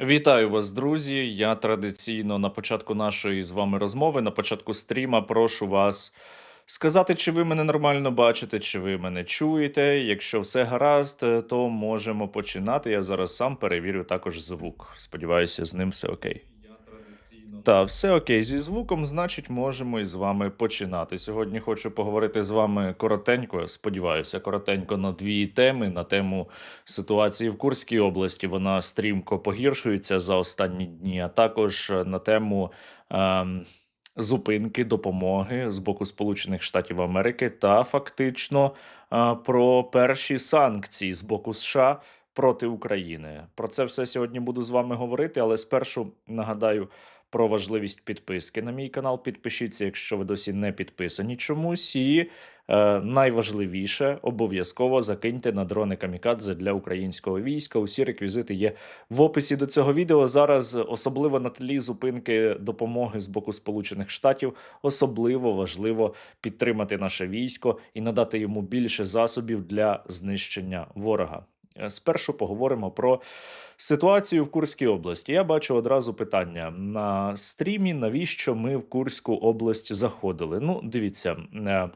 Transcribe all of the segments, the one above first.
Вітаю вас, друзі. Я традиційно на початку нашої з вами розмови, на початку стріма, прошу вас сказати, чи ви мене нормально бачите, чи ви мене чуєте. Якщо все гаразд, е, то можемо починати. Я зараз сам перевірю також звук. Сподіваюся, з ним все окей. Та, все окей, зі звуком, значить, можемо із вами починати. Сьогодні хочу поговорити з вами коротенько, сподіваюся, коротенько на дві теми. На тему ситуації в Курській області. Вона стрімко погіршується за останні дні, а також е, на тему ем, зупинки допомоги з боку Сполучених Штатів Америки та фактично е, про перші санкції з боку США. Проти України про це все сьогодні буду з вами говорити, але спершу нагадаю про важливість підписки на мій канал. Підпишіться, якщо ви досі не підписані чомусь. І е, найважливіше обов'язково закиньте на дрони камікадзе для українського війська. Усі реквізити є в описі до цього відео. Зараз, особливо на тлі зупинки допомоги з боку Сполучених Штатів, особливо важливо підтримати наше військо і надати йому більше засобів для знищення ворога. Спершу поговоримо про ситуацію в Курській області. Я бачу одразу питання на стрімі, навіщо ми в Курську область заходили. Ну, дивіться. е,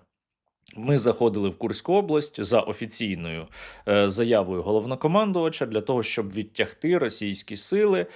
Ми заходили в Курську область за офіційною е, заявою головнокомандувача для того, щоб відтягти російські сили е,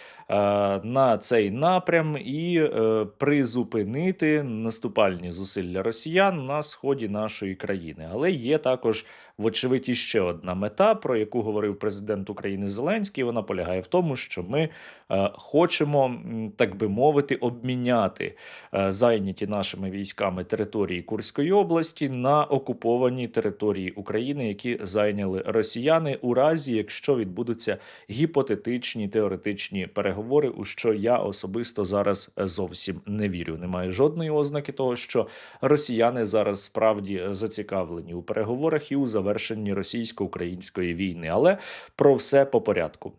на цей напрям і призупинити наступальні зусилля росіян на сході нашої країни. Але є також вочевидь іще одна мета, про яку говорив президент України Зеленський. Вона полягає в тому, що ми е, хочемо, так би мовити, обміняти е, зайняті нашими військами території Курської області на окуповані території України, які зайняли росіяни, у разі якщо відбудуться гіпотетичні теоретичні переговори, у що я особисто зараз зовсім не вірю. Немає жодної ознаки того, що росіяни зараз справді зацікавлені у переговорах і у завершенні російсько-української війни. Але про все по порядку.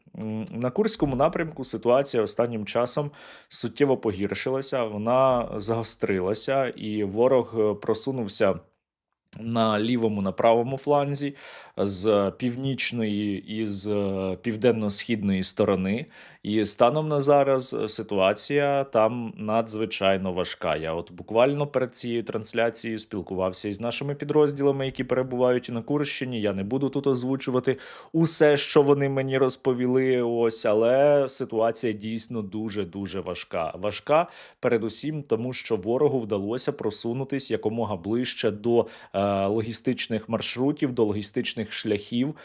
На Курському напрямку ситуація останнім часом суттєво погіршилася, вона загострилася, і ворог е, просунувся. На лівому на правому фланзі з північної і з південно-східної сторони, і станом на зараз е, ситуація там надзвичайно важка. Я от буквально перед цією трансляцією спілкувався із нашими підрозділами, які перебувають на Курщині. Я не буду тут озвучувати усе, що вони мені розповіли. Ось, але ситуація дійсно дуже дуже важка. Важка, передусім, тому що ворогу вдалося просунутись якомога ближче до е, логістичних маршрутів, до логістичних шляхів,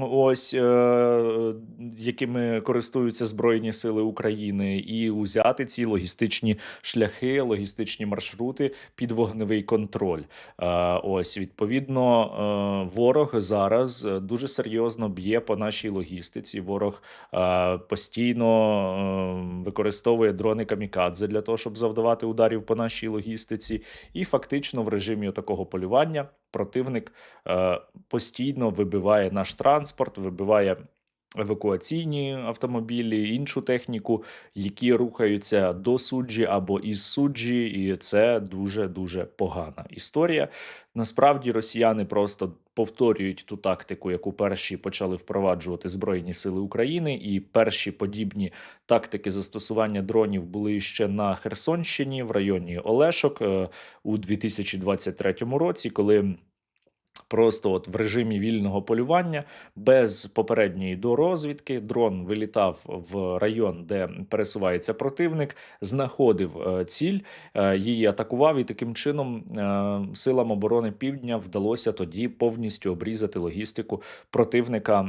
ось е, якими користуються Збройні Сили України, і узяти ці логістичні шляхи, логістичні маршрути під вогневий контроль. Е, ось відповідно, е, ворог зараз дуже серйозно б'є по нашій логістиці. Ворог постійно використовує дрони камікадзе для того, щоб завдавати ударів по нашій логістиці, і фактично в режимі такого полювання противник е, постійно вибиває наш транспорт, вибиває. Евакуаційні автомобілі, іншу техніку, які рухаються до суджі або із суджі, і це дуже дуже погана історія. Насправді росіяни просто повторюють ту тактику, яку перші почали впроваджувати Збройні Сили України, і перші подібні тактики застосування дронів були ще на Херсонщині в районі Олешок е, у 2023 році, коли. Просто от в режимі вільного полювання без попередньої дорозвідки дрон вилітав в район, де пересувається противник, знаходив е, ціль, е, її атакував, і таким чином е, силам оборони Півдня вдалося тоді повністю обрізати логістику противника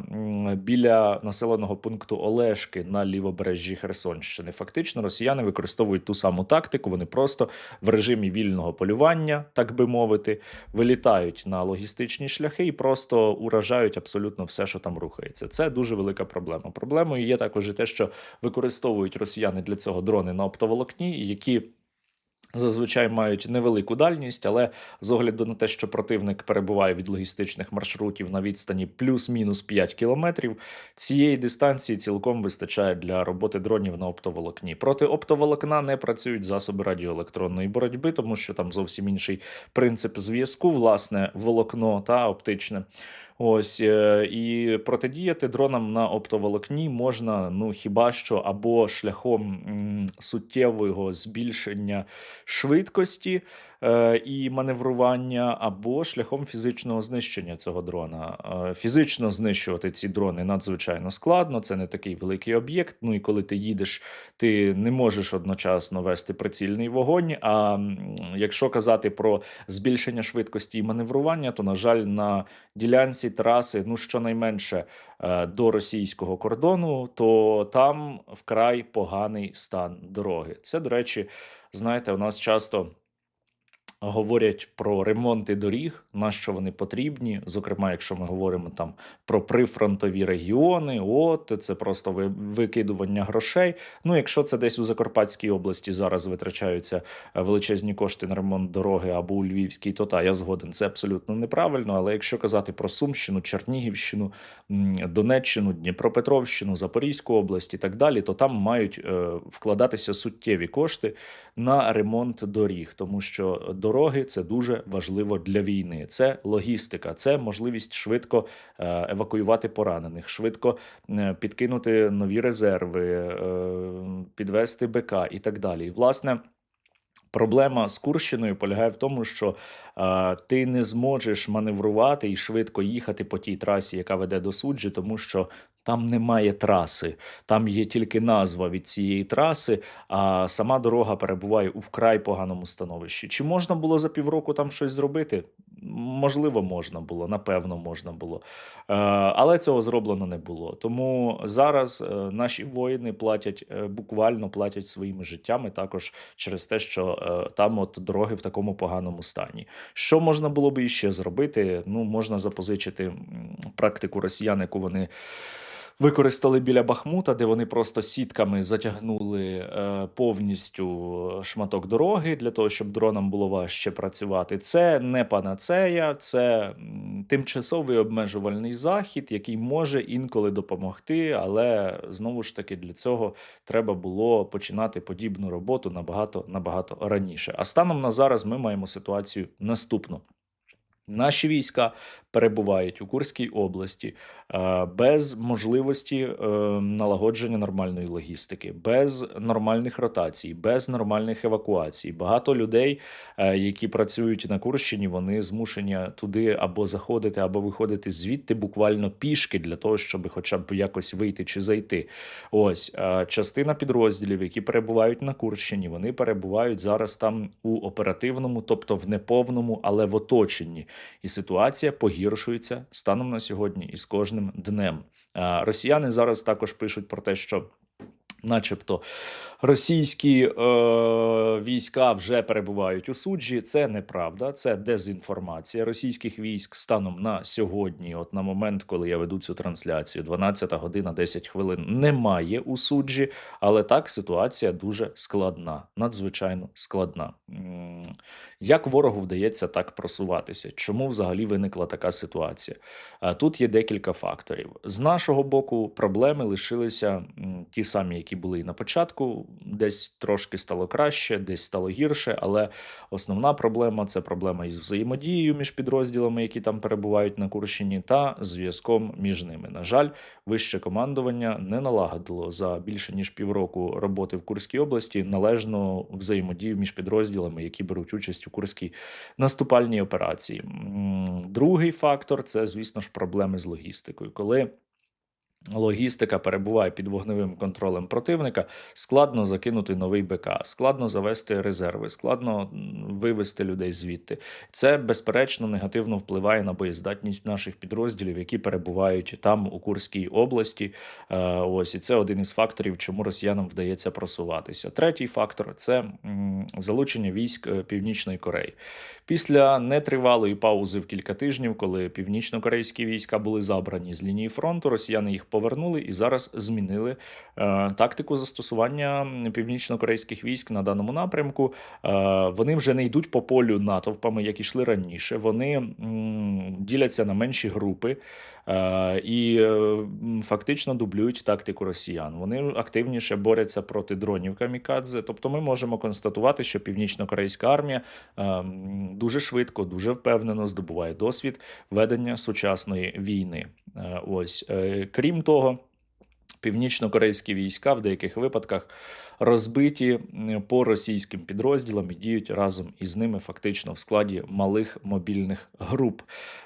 біля населеного пункту Олешки на лівобережжі Херсонщини. Фактично, росіяни використовують ту саму тактику. Вони просто в режимі вільного полювання, так би мовити, вилітають на логістичні шляхи і просто уражають абсолютно все, що там рухається. Це дуже велика проблема. Проблемою є також і те, що використовують росіяни для цього дрони на оптоволокні, які. Зазвичай мають невелику дальність, але з огляду на те, що противник перебуває від логістичних маршрутів на відстані плюс-мінус 5 кілометрів, цієї дистанції цілком вистачає для роботи дронів на оптоволокні. Проти оптоволокна не працюють засоби радіоелектронної боротьби, тому що там зовсім інший принцип зв'язку, власне, волокно та оптичне. Ось е, і протидіяти дронам на оптоволокні можна ну хіба що або шляхом суттєвого збільшення швидкості і маневрування, або шляхом фізичного знищення цього дрона. Е, Фізично знищувати ці дрони надзвичайно складно. Це не такий великий об'єкт. Ну і коли ти їдеш, ти не можеш одночасно вести прицільний вогонь. А якщо казати про збільшення швидкості і маневрування, то на жаль, на ділянці траси, ну щонайменше е, до російського кордону, то там вкрай поганий стан дороги. Це, до речі, знаєте, у нас часто. Говорять про ремонти доріг, на що вони потрібні. Зокрема, якщо ми говоримо там про прифронтові регіони, от це просто викидування грошей. Ну, якщо це десь у Закарпатській області зараз витрачаються е, величезні кошти на ремонт дороги або у Львівській, то та я згоден. Це абсолютно неправильно. Але якщо казати про Сумщину, Чернігівщину, Донеччину, Дніпропетровщину, Запорізьку область і так далі, то там мають е, вкладатися суттєві кошти на ремонт доріг, тому що дороги це дуже важливо для війни. Це логістика, це можливість швидко е, евакуювати поранених, швидко е, підкинути нові резерви, е, підвести БК і так далі. І, власне. Проблема з Курщиною полягає в тому, що ти не зможеш маневрувати і швидко їхати по тій трасі, яка веде до суджі, тому що там немає траси, там є тільки назва від цієї траси, а сама дорога перебуває у вкрай поганому становищі. Чи можна було за півроку там щось зробити? Можливо, можна було, напевно, можна було. Е, але цього зроблено не було. Тому зараз е, наші воїни платять е, буквально платять своїми життями також через те, що там от дороги в такому поганому стані. Що можна було би іще зробити? Ну, можна запозичити практику росіян, яку вони використали біля Бахмута, де вони просто сітками затягнули е, повністю шматок дороги для того, щоб дронам було важче працювати. Це не панацея, це тимчасовий обмежувальний захід, який може інколи допомогти, але знову ж таки для цього треба було починати подібну роботу набагато набагато раніше. А станом на зараз ми маємо ситуацію наступну. Наші війська перебувають у Курській області е, без можливості е, налагодження нормальної логістики, без нормальних ротацій, без нормальних евакуацій. Багато людей, е, які працюють на Курщині, вони змушені туди або заходити, або виходити звідти буквально пішки для того, щоб хоча б якось вийти чи зайти. Ось частина підрозділів, які перебувають на Курщині, вони перебувають зараз там у оперативному, тобто в неповному, але в оточенні. І ситуація погіршується станом на сьогодні і з кожним днем. Росіяни зараз також пишуть про те, що. Начебто російські е, війська вже перебувають у суджі. Це неправда, це дезінформація російських військ станом на сьогодні, от на момент, коли я веду цю трансляцію, 12 година 10 хвилин, немає у суджі, але так ситуація дуже складна, надзвичайно складна. Як ворогу вдається так просуватися? Чому взагалі виникла така ситуація? Тут є декілька факторів. З нашого боку, проблеми лишилися ті самі, які були і на початку. Десь трошки стало краще, десь стало гірше, але основна проблема це проблема із взаємодією між підрозділами, які там перебувають на Курщині, та зв'язком між ними. На жаль, вище командування не налагодило за більше ніж півроку роботи в Курській області належну взаємодію між підрозділами, які беруть участь у Курській наступальній операції. Другий фактор це, звісно ж, проблеми з логістикою. Коли логістика перебуває під вогневим контролем противника, складно закинути новий БК, складно завести резерви, складно вивести людей звідти. Це безперечно негативно впливає на боєздатність наших підрозділів, які перебувають там у Курській області. Е, Ось і це один із факторів, чому росіянам вдається просуватися. Третій фактор це залучення військ е, Північної Кореї. Після нетривалої паузи в кілька тижнів, коли північно-корейські війська були забрані з лінії фронту, росіяни їх повернули і зараз змінили е, тактику застосування північно-корейських військ на даному напрямку. Е, вони вже не йдуть по полю натовпами, як ішли раніше. Вони діляться на менші групи е, і фактично дублюють тактику росіян. Вони активніше борються проти дронів камікадзе. Тобто, ми можемо констатувати, що північно-корейська армія дуже швидко, дуже впевнено здобуває досвід ведення сучасної війни. Ось Е, того. Північно-корейські війська в деяких випадках розбиті по російським підрозділам і діють разом із ними фактично в складі малих мобільних груп.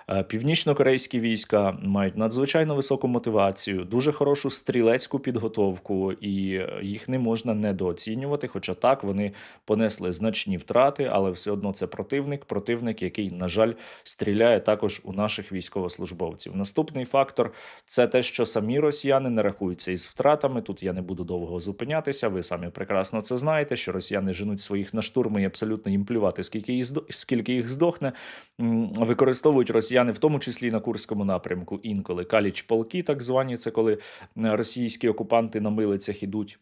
Е, Північно-корейські війська мають надзвичайно високу мотивацію, дуже хорошу стрілецьку підготовку, і е, їх не можна недооцінювати. Хоча так вони понесли значні втрати, але все одно це противник, противник, який, на жаль, стріляє також у наших військовослужбовців. Наступний фактор це те, що самі росіяни не рахуються із втратами. Тут я не буду довго зупинятися. Ви самі прекрасно це знаєте, що росіяни женуть своїх на штурми і абсолютно їм плювати, скільки їх скільки їх здохне. Використовують росіяни, в тому числі на Курському напрямку, інколи каліч полки, так звані, це коли е, російські окупанти на милицях ідуть.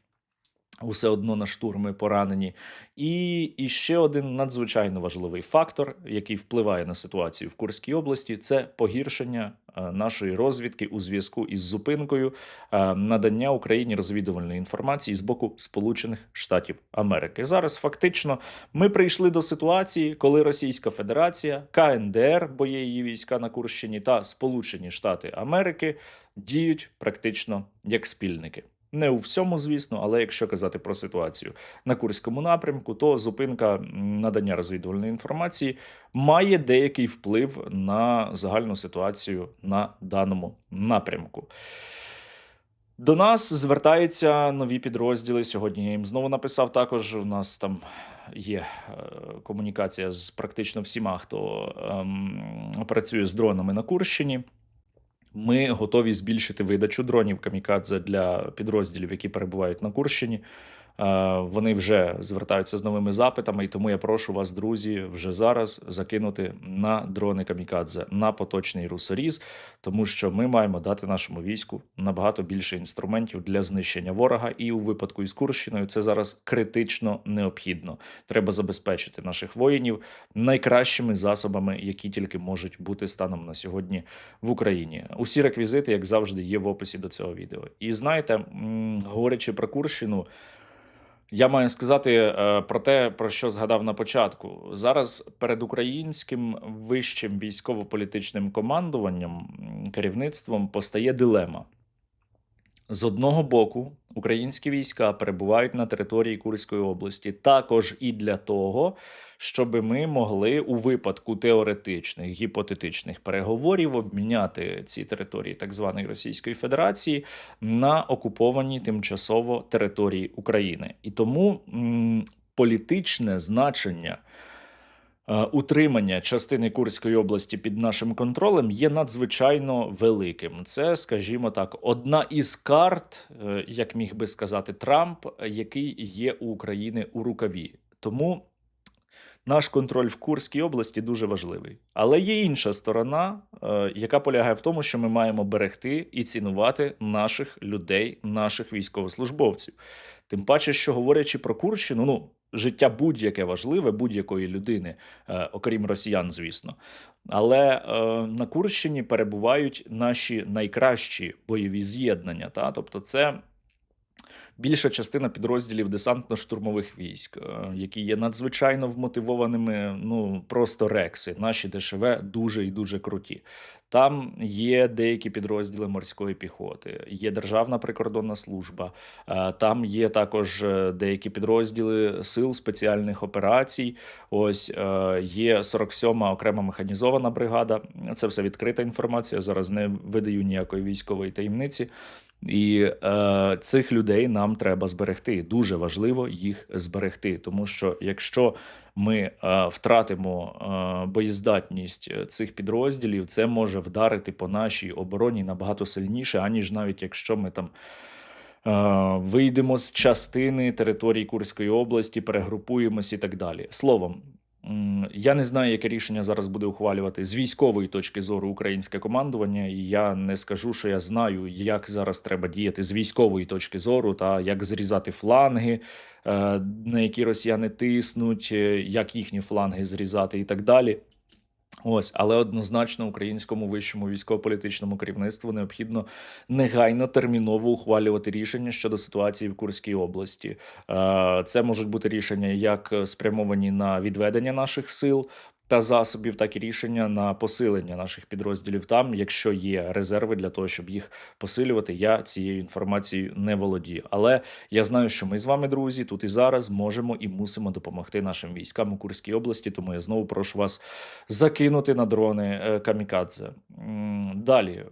Усе одно на штурми поранені. І, і ще один надзвичайно важливий фактор, який впливає на ситуацію в Курській області, це погіршення е, нашої розвідки у зв'язку із зупинкою е, надання Україні розвідувальної інформації з боку Сполучених Штатів Америки. Зараз фактично ми прийшли до ситуації, коли Російська Федерація, КНДР, бо є її війська на Курщині, та Сполучені Штати Америки діють практично як спільники. Не у всьому, звісно, але якщо казати про ситуацію на Курському напрямку, то зупинка надання розвідувальної інформації має деякий вплив на загальну ситуацію на даному напрямку. До нас звертаються нові підрозділи. Сьогодні я їм знову написав. Також у нас там є е, комунікація з практично всіма, хто ем, працює з дронами на Курщині. Ми готові збільшити видачу дронів камікадзе для підрозділів, які перебувають на Курщині. Е, Вони вже звертаються з новими запитами, і тому я прошу вас, друзі, вже зараз закинути на дрони камікадзе на поточний русоріз, тому що ми маємо дати нашому війську набагато більше інструментів для знищення ворога. І у випадку із Курщиною це зараз критично необхідно. Треба забезпечити наших воїнів найкращими засобами, які тільки можуть бути станом на сьогодні в Україні. Усі реквізити, як завжди, є в описі до цього відео. І знаєте, говорячи про Курщину. Я маю сказати е, про те, про що згадав на початку. Зараз перед українським вищим військово-політичним командуванням, керівництвом постає дилема. З одного боку, українські війська перебувають на території Курської області також і для того, щоб ми могли у випадку теоретичних гіпотетичних переговорів обміняти ці території так званої Російської Федерації на окуповані тимчасово території України. І тому м, політичне значення. Е, Утримання частини Курської області під нашим контролем є надзвичайно великим. Це, скажімо так, одна із карт, е, як міг би сказати Трамп, який є у України у рукаві. Тому наш контроль в Курській області дуже важливий. Але є інша сторона, е, яка полягає в тому, що ми маємо берегти і цінувати наших людей, наших військовослужбовців. Тим паче, що говорячи про Курщину, ну життя будь-яке важливе будь-якої людини, е, окрім росіян, звісно. Але е, на Курщині перебувають наші найкращі бойові з'єднання. Та? Тобто, це більша частина підрозділів десантно-штурмових військ, е, які є надзвичайно вмотивованими, ну просто рекси. Наші ДШВ дуже і дуже круті. Там є деякі підрозділи морської піхоти, є Державна прикордонна служба, е, там є також е, деякі підрозділи сил спеціальних операцій. Ось є 47-ма окрема механізована бригада. Це все відкрита інформація. Зараз не видаю ніякої військової таємниці. І е, цих людей нам треба зберегти. Дуже важливо їх зберегти, тому що якщо ми е, втратимо е, боєздатність е, цих підрозділів, це може вдарити по нашій обороні набагато сильніше, аніж навіть якщо ми там. е, Вийдемо з частини території Курської області, перегрупуємось і так далі. Словом, Я не знаю, яке рішення зараз буде ухвалювати з військової точки зору українське командування. І я не скажу, що я знаю, як зараз треба діяти з військової точки зору, та як зрізати фланги, е, на які росіяни тиснуть, е, як їхні фланги зрізати і так далі. Ось, але однозначно українському вищому військово-політичному керівництву необхідно негайно терміново ухвалювати рішення щодо ситуації в Курській області. Е, Це можуть бути рішення як спрямовані на відведення наших сил. Та засобів, так і рішення на посилення наших підрозділів там, якщо є резерви для того, щоб їх посилювати. Я цією інформацією не володію. Але я знаю, що ми з вами, друзі, тут і зараз можемо і мусимо допомогти нашим військам у Курській області. Тому я знову прошу вас закинути на дрони е, камікадзе. Далі.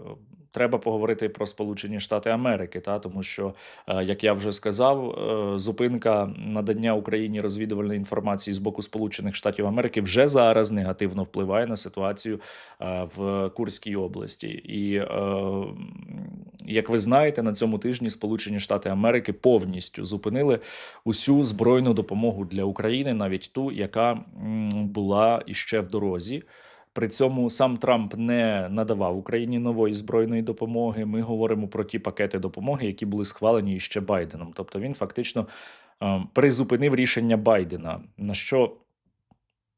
Треба поговорити про Сполучені Штати Америки, та тому що, е, як я вже сказав, е, зупинка надання Україні розвідувальної інформації з боку Сполучених Штатів Америки вже зараз негативно впливає на ситуацію е, в Курській області. І як ви знаєте, на цьому тижні Сполучені Штати Америки повністю зупинили усю збройну допомогу для України, навіть ту, яка була іще в дорозі. При цьому сам Трамп не надавав Україні нової збройної допомоги. Ми говоримо про ті пакети допомоги, які були схвалені ще Байденом. Тобто він фактично е, призупинив рішення Байдена, на що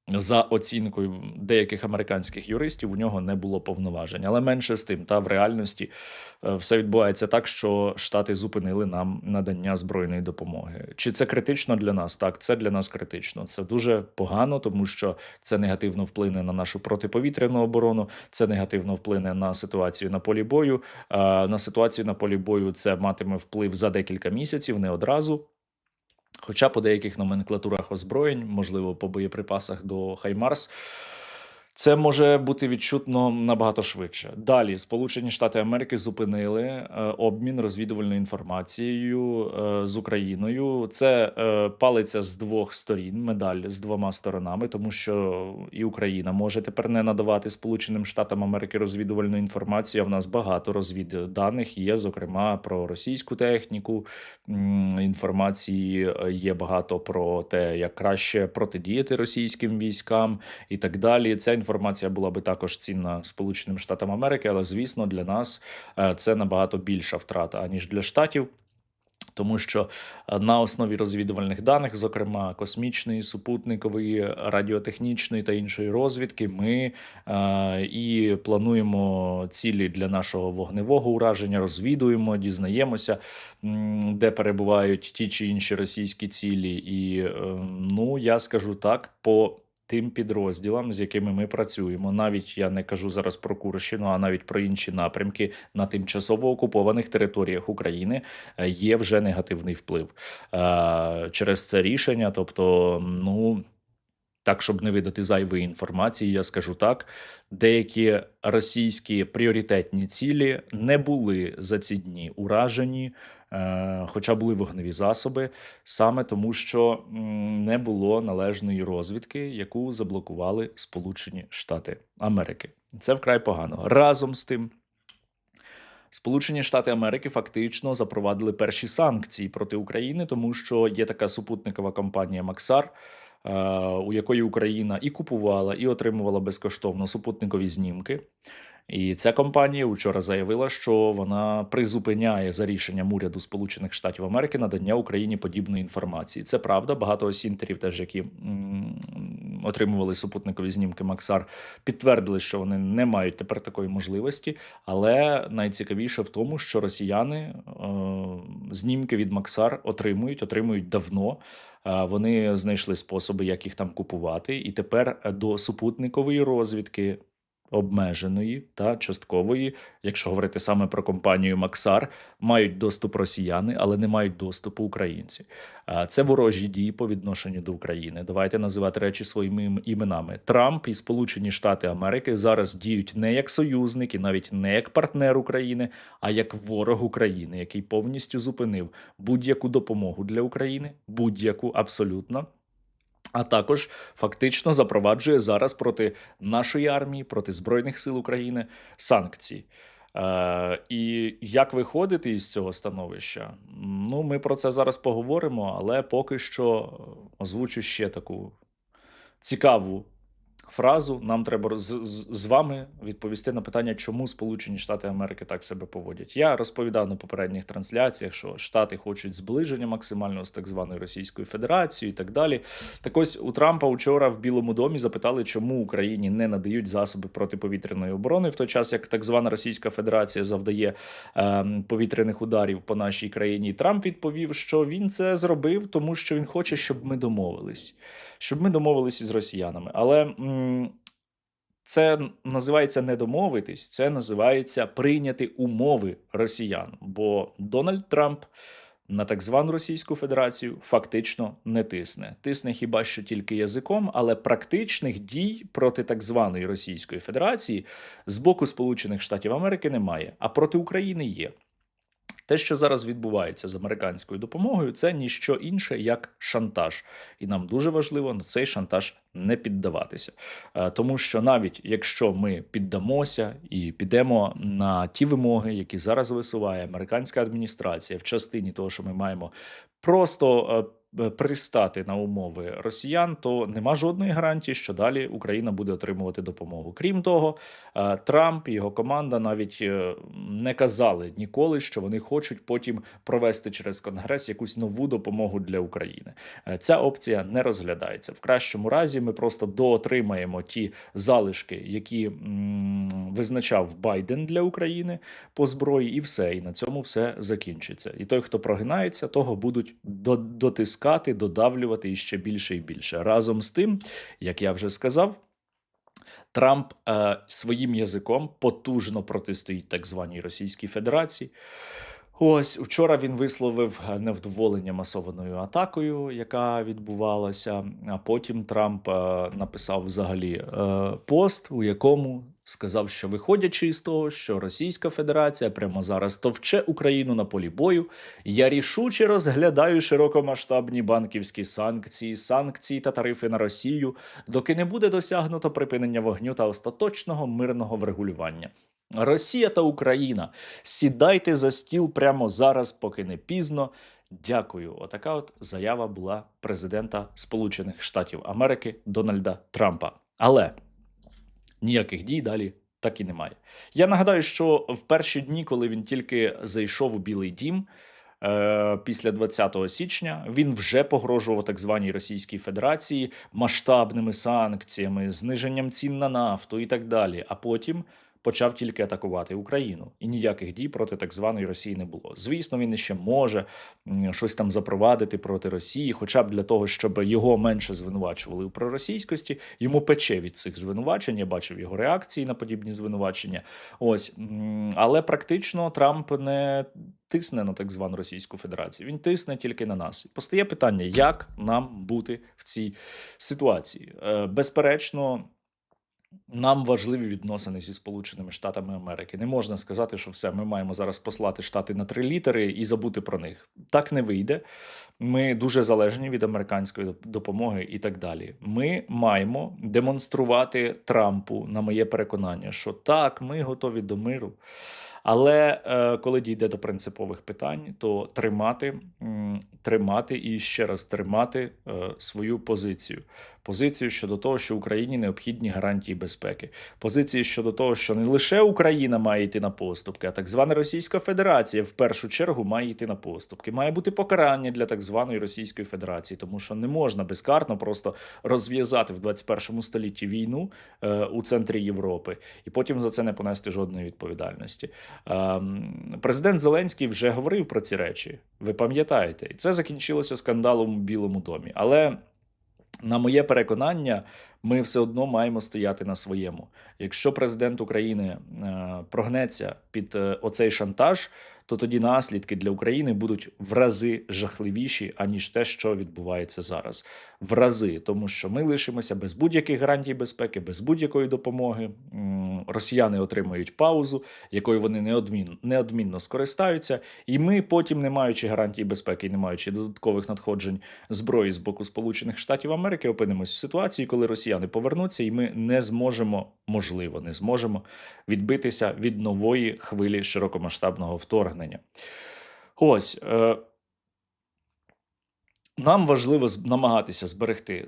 за оцінкою деяких американських юристів у нього не було повноважень. Але менше з тим, та в реальності е, все відбувається так, що Штати зупинили нам надання збройної допомоги. Чи це критично для нас? Так, це для нас критично. Це дуже погано, тому що це негативно вплине на нашу протиповітряну оборону, це негативно вплине на ситуацію на полі бою. На ситуацію на полі бою це матиме вплив за декілька місяців, не одразу. Хоча по деяких номенклатурах озброєнь, можливо, по боєприпасах до Хаймарс, це може бути відчутно набагато швидше. Далі Сполучені Штати Америки зупинили е, обмін розвідувальною інформацією е, з Україною. Це е, палиться з двох сторін, медаль з двома сторонами, тому що і Україна може тепер не надавати Сполученим Штатам Америки розвідувальну інформацію. А в нас багато розвідданих є, зокрема про російську техніку. Інформації є багато про те, як краще протидіяти російським військам і так далі. Ця інформація була би також цінна Сполученим Штатам Америки, але звісно, для нас е, це набагато більша втрата аніж для штатів. Тому що е, на основі розвідувальних даних, зокрема космічної, супутникової, радіотехнічної та іншої розвідки, ми е, і плануємо цілі для нашого вогневого ураження, розвідуємо, дізнаємося, де перебувають ті чи інші російські цілі. І е, ну я скажу так, по тим підрозділам, з якими ми працюємо, навіть я не кажу зараз про Курщину, а навіть про інші напрямки на тимчасово окупованих територіях України е, є вже негативний вплив е, через це рішення. Тобто, ну. Так, щоб не видати зайвої інформації, я скажу так: деякі російські пріоритетні цілі не були за ці дні уражені, хоча були вогневі засоби, саме тому, що не було належної розвідки, яку заблокували Сполучені Штати Америки. Це вкрай погано. Разом з тим. Сполучені Штати Америки фактично запровадили перші санкції проти України, тому що є така супутникова компанія Максар, е, у якої Україна і купувала, і отримувала безкоштовно супутникові знімки. І ця компанія вчора заявила, що вона призупиняє за рішенням уряду Сполучених Штатів Америки надання Україні подібної інформації. Це правда. Багато осінтерів, теж які отримували супутникові знімки Максар, підтвердили, що вони не мають тепер такої можливості. Але найцікавіше в тому, що росіяни е, знімки від Максар отримують, отримують давно. Е, Вони знайшли способи, як їх там купувати, і тепер до супутникової розвідки обмеженої та часткової, якщо говорити саме про компанію Максар, мають доступ росіяни, але не мають доступу українці. Це ворожі дії по відношенню до України. Давайте називати речі своїми іменами. Трамп і Сполучені Штати Америки зараз діють не як союзники, навіть не як партнер України, а як ворог України, який повністю зупинив будь-яку допомогу для України, будь-яку абсолютно. А також фактично запроваджує зараз проти нашої армії, проти Збройних сил України санкції. Е, і як виходити із цього становища? Ну, ми про це зараз поговоримо, але поки що е, озвучу ще таку цікаву фразу. Нам треба з, з, з вами відповісти на питання, чому Сполучені Штати Америки так себе поводять. Я розповідав на попередніх трансляціях, що Штати хочуть зближення максимального з так званою Російською Федерацією і так далі. Так ось у Трампа вчора в Білому домі запитали, чому Україні не надають засоби протиповітряної оборони, в той час як так звана Російська Федерація завдає е, повітряних ударів по нашій країні. Трамп відповів, що він це зробив, тому що він хоче, щоб ми домовились, щоб ми домовились із росіянами. Але це називається не домовитись, це називається прийняти умови росіян. Бо Дональд Трамп на так звану Російську Федерацію фактично не тисне. Тисне хіба що тільки язиком, але практичних дій проти так званої Російської Федерації з боку Сполучених Штатів Америки немає, а проти України є. Те, що зараз відбувається з американською допомогою, це ніщо інше як шантаж, і нам дуже важливо на цей шантаж не піддаватися, Е, тому що навіть якщо ми піддамося і підемо на ті вимоги, які зараз висуває американська адміністрація в частині того, що ми маємо просто. Е, Пристати на умови росіян, то нема жодної гарантії, що далі Україна буде отримувати допомогу. Крім того, е, Трамп і його команда навіть е, не казали ніколи, що вони хочуть потім провести через Конгрес якусь нову допомогу для України. Ця опція не розглядається. В кращому разі ми просто доотримаємо ті залишки, які визначав Байден для України по зброї, і все. І на цьому все закінчиться. І той, хто прогинається, того будуть до- дотискати, додавлювати і ще більше і більше. Разом з тим, як я вже сказав. Трамп е, своїм язиком потужно протистоїть так званій Російській Федерації. Ось вчора він висловив невдоволення масованою атакою, яка відбувалася. А потім Трамп е, написав взагалі е, пост, у якому сказав, що виходячи із того, що Російська Федерація прямо зараз товче Україну на полі бою, я рішуче розглядаю широкомасштабні банківські санкції, санкції та тарифи на Росію, доки не буде досягнуто припинення вогню та остаточного мирного врегулювання. Росія та Україна, сідайте за стіл прямо зараз, поки не пізно. Дякую. Отака от заява була президента Сполучених Штатів Америки Дональда Трампа. Але ніяких дій далі так і немає. Я нагадаю, що в перші дні, коли він тільки зайшов у Білий Дім. е, Після 20 січня він вже погрожував так званій Російській Федерації масштабними санкціями, зниженням цін на нафту і так далі. А потім почав тільки атакувати Україну, і ніяких дій проти так званої Росії не було. Звісно, він ще може щось там запровадити проти Росії, хоча б для того, щоб його менше звинувачували у проросійськості. Йому пече від цих звинувачень. Я бачив його реакції на подібні звинувачення. Ось але практично Трамп не тисне на так звану Російську Федерацію. Він тисне тільки на нас. Постає питання, як нам бути в цій ситуації. Е, Безперечно. Нам важливі відносини зі Сполученими Штатами Америки. Не можна сказати, що все, ми маємо зараз послати штати на три літери і забути про них. Так не вийде. Ми дуже залежні від американської допомоги і так далі. Ми маємо демонструвати Трампу, на моє переконання, що так, ми готові до миру. Але е, коли дійде до принципових питань, то тримати, тримати і ще раз тримати е, свою позицію. Позицію щодо того, що Україні необхідні гарантії безпеки. Позиції щодо того, що не лише Україна має йти на поступки, а так звана Російська Федерація в першу чергу має йти на поступки. Має бути покарання для так званої Російської Федерації, тому що не можна безкарно просто розв'язати в 21 столітті війну е, у центрі Європи і потім за це не понести жодної відповідальності. Ем, Президент Зеленський вже говорив про ці речі. Ви пам'ятаєте, і це закінчилося скандалом у Білому домі. Але на моє переконання, ми все одно маємо стояти на своєму. Якщо президент України е, прогнеться під е, оцей шантаж, то тоді наслідки для України будуть в рази жахливіші, аніж те, що відбувається зараз. В рази, тому що ми лишимося без будь-яких гарантій безпеки, без будь-якої допомоги. Росіяни отримують паузу, якою вони неодмінно, неодмінно скористаються, і ми потім, не маючи гарантій безпеки не маючи додаткових надходжень зброї з боку Сполучених Штатів Америки, опинимось в ситуації, коли росіяни повернуться, і ми не зможемо, можливо, не зможемо відбитися від нової хвилі широкомасштабного вторгнення. Ось. Е- Нам важливо намагатися зберегти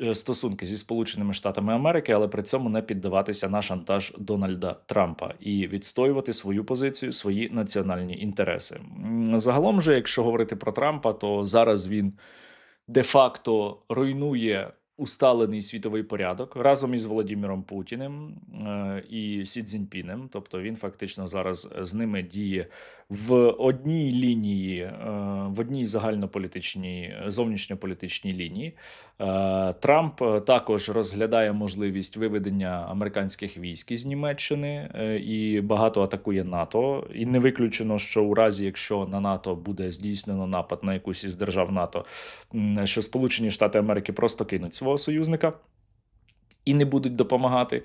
е, стосунки зі Сполученими Штатами Америки, але при цьому не піддаватися на шантаж Дональда Трампа і відстоювати свою позицію, свої національні інтереси. Загалом же, якщо говорити про Трампа, то зараз він де-факто руйнує усталений світовий порядок разом із Володимиром Путіним е, і Сі Цзіньпінем. Тобто він фактично зараз з ними діє в одній лінії, е, в одній загальнополітичній зовнішньополітичній лінії. Е, Трамп е, також розглядає можливість виведення американських військ із Німеччини і багато атакує НАТО. І не виключено, що у разі, якщо на НАТО буде здійснено напад на якусь із держав НАТО, що Сполучені Штати Америки просто кинуть свого союзника. І не будуть допомагати.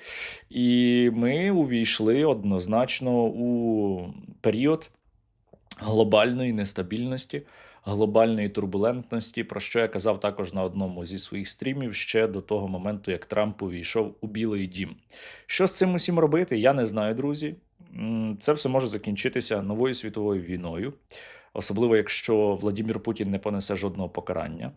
І ми увійшли однозначно у період глобальної нестабільності, глобальної турбулентності, про що я казав також на одному зі своїх стрімів ще до того моменту, як Трамп увійшов у Білий Дім. Що з цим усім робити, я не знаю, друзі. Це все може закінчитися новою світовою війною, особливо якщо Владимир Путін не понесе жодного покарання.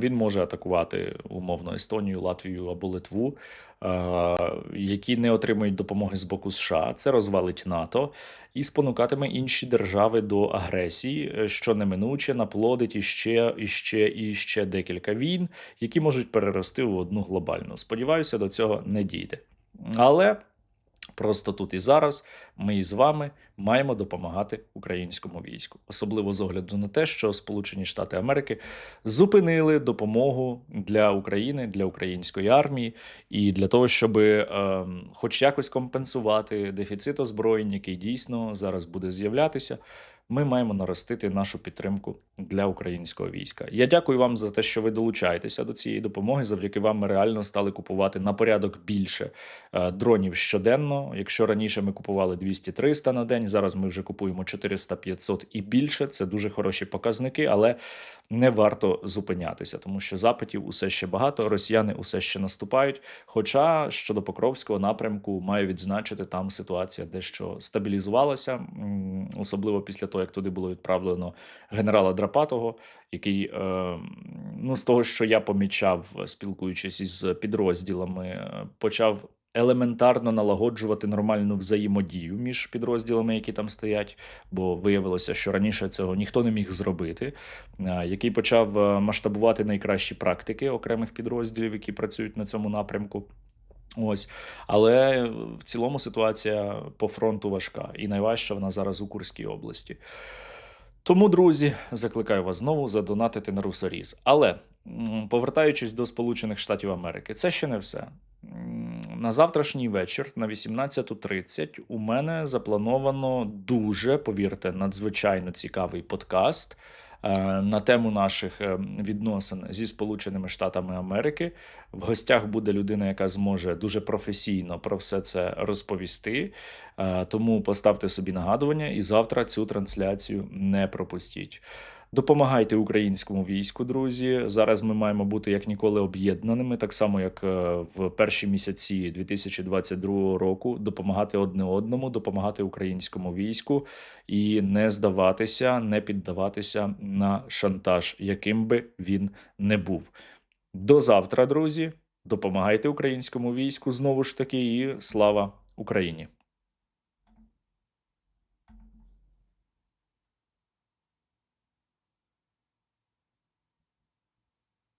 Він може атакувати умовно Естонію, Латвію або Литву, е, які не отримують допомоги з боку США. Це розвалить НАТО і спонукатиме інші держави до агресії, е, що неминуче наплодить іще, іще і ще декілька війн, які можуть перерости в одну глобальну. Сподіваюся, до цього не дійде. Але просто тут і зараз ми із вами маємо допомагати українському війську, особливо з огляду на те, що Сполучені Штати Америки зупинили допомогу для України, для української армії, і для того, щоб е, хоч якось компенсувати дефіцит озброєнь, який дійсно зараз буде з'являтися. Ми маємо наростити нашу підтримку для українського війська. Я дякую вам за те, що ви долучаєтеся до цієї допомоги. Завдяки вам ми реально стали купувати на порядок більше е, дронів щоденно. Якщо раніше ми купували 200-300 на день, зараз ми вже купуємо 400-500 і більше. Це дуже хороші показники, але не варто зупинятися, тому що запитів усе ще багато. Росіяни усе ще наступають. Хоча щодо Покровського напрямку маю відзначити, там ситуація дещо стабілізувалася, особливо після того, як туди було відправлено генерала Драпатого, який, е, ну, з того, що я помічав, спілкуючись із підрозділами, е, почав. Елементарно налагоджувати нормальну взаємодію між підрозділами, які там стоять, бо виявилося, що раніше цього ніхто не міг зробити. Який почав е, масштабувати найкращі практики окремих підрозділів, які працюють на цьому напрямку. Ось, але в цілому ситуація по фронту важка, і найважча вона зараз у Курській області. Тому, друзі, закликаю вас знову задонатити на Русоріз. Але повертаючись до Сполучених Штатів Америки, це ще не все. На завтрашній вечір, на 18.30, у мене заплановано дуже, повірте, надзвичайно цікавий подкаст на тему наших е, відносин зі Сполученими Штатами Америки. В гостях буде людина, яка зможе дуже професійно про все це розповісти. Е, Тому поставте собі нагадування і завтра цю трансляцію не пропустіть. Допомагайте українському війську, друзі. Зараз ми маємо бути як ніколи об'єднаними, так само як е, в перші місяці 2022 року. Допомагати одне одному, допомагати українському війську і не здаватися, не піддаватися на шантаж, яким би він не був. До завтра, друзі. Допомагайте українському війську знову ж таки, і слава Україні!